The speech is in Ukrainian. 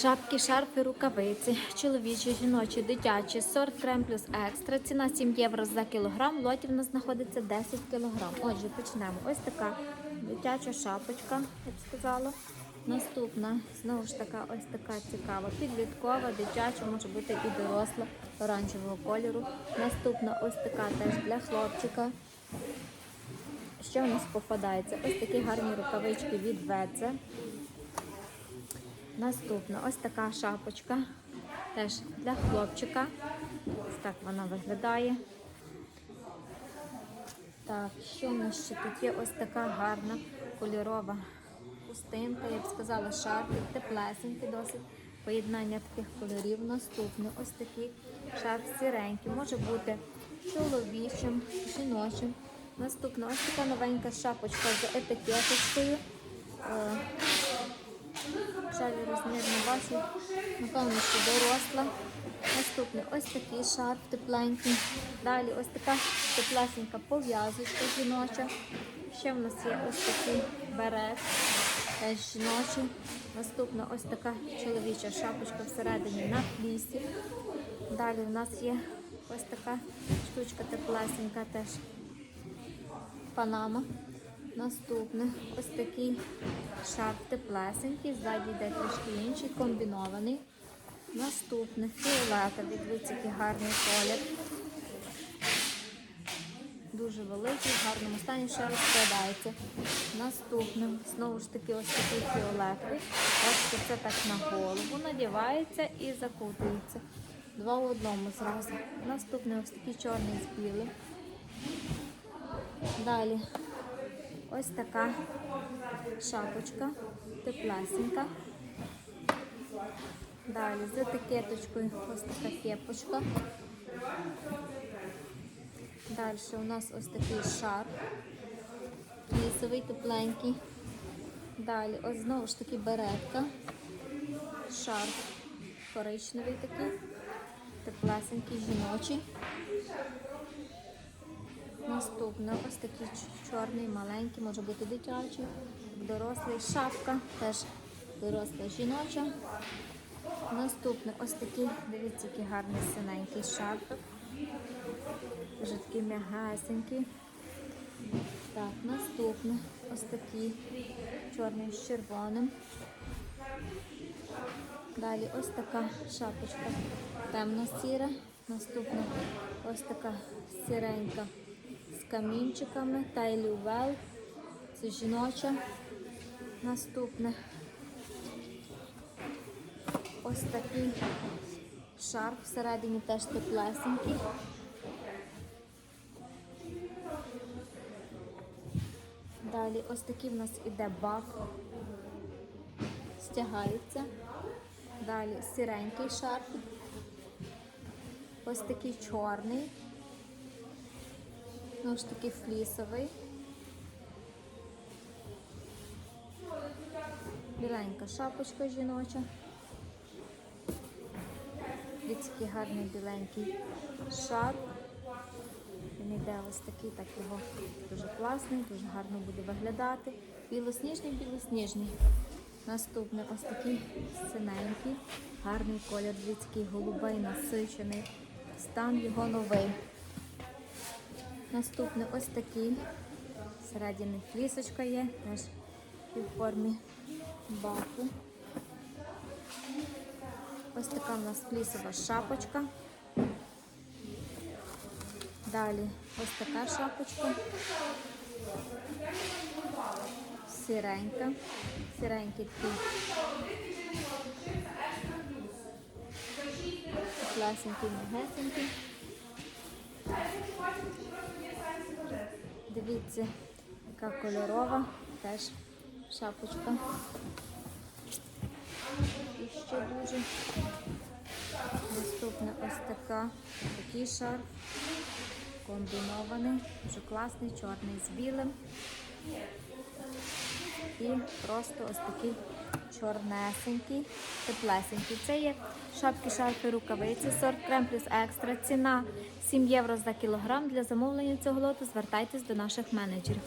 Шапки, шарфи, рукавиці, чоловічі, жіночі, дитячі, сорт крем плюс екстра. Ціна 7 євро за кілограм. Лотів у нас знаходиться 10 кілограм. Отже, почнемо. Ось така дитяча шапочка, я б сказала. Наступна, знову ж така, ось така цікава, підліткова, дитяча, може бути і доросла, оранжевого кольору. Наступна ось така теж для хлопчика. Що у нас попадається? Ось такі гарні рукавички від Ведзе. Наступна ось така шапочка. Теж для хлопчика. Ось так вона виглядає. Так, що в нас ще тут є? Ось така гарна кольорова хустинка, я б сказала, шарфик, теплесенький досить. Поєднання таких кольорів. Наступне ось такий шарф сіренький. Може бути чоловічим, жіночим. Наступна ось така новенька шапочка з етикеточкою. Е, Жаль, розмір не бачу. Напевно, що доросла. Наступний ось такий шарф тепленький. Далі ось така теплесенька пов'язочка жіноча. Ще в нас є ось такий берет, теж жіночий. Наступна ось така чоловіча шапочка всередині на флісі. Далі в нас є ось така штучка теплесенька теж панама. Наступне ось такий шарф теплесенький, ззаді йде трішки інший, комбінований. Наступне фіолетовий, дивіться, який гарний колір. Дуже великий, в гарному стані ще розкладається. Наступне, знову ж таки, ось такий фіолетовий. Бачите, це так на голову надівається і закутується. Два в одному зразу. Наступний ось такий чорний з білим. Далі ось така шапочка, теплесенька. Далі з етикеточкою ось така кепочка. Далі у нас ось такий шар, лісовий, тепленький. Далі ось знову ж таки беретка, шар коричневий такий, теплесенький, жіночий. Наступне ось такий чорний, маленький, може бути дитячий, дорослий, шапка, теж доросла жіноча. Наступне ось такий, дивіться, який гарний синенький шарфик. Дуже такий м'ягасенький. Так, наступне ось такий чорний з червоним. Далі ось така шапочка темно-сіра. Наступна ось така сіренька камінчиками. Тайлі Well. Це жіноча. Наступне ось такий шарф всередині теж теплесенький. Далі ось такий в нас іде бак. Стягається. Далі сіренький шарф. Ось такий чорний. Ну ж таки флісовий. Біленька шапочка жіноча. Який гарний біленький шарф. Він йде ось такий, так його дуже класний, дуже гарно буде виглядати. Білосніжний, білосніжний. Наступний ось такий синенький, гарний колір, який голубий, насичений. Стан його новий. Наступний ось такий. Всередині флісочка є, теж в формі баку. Ось така у нас флісова шапочка. Далі ось така шапочка. Сіренька. Сіренький такий. Класненький, мягесенький. Дивіться, яка кольорова теж шапочка. І ще дуже. Наступна ось така, такий шарф, комбінований, дуже класний, чорний з білим. І просто ось такий чорнесенький, теплесенький. Це є шапки, шарфи, рукавиці, сорт крем плюс екстра. Ціна 7 євро за кілограм. Для замовлення цього лоту звертайтесь до наших менеджерів.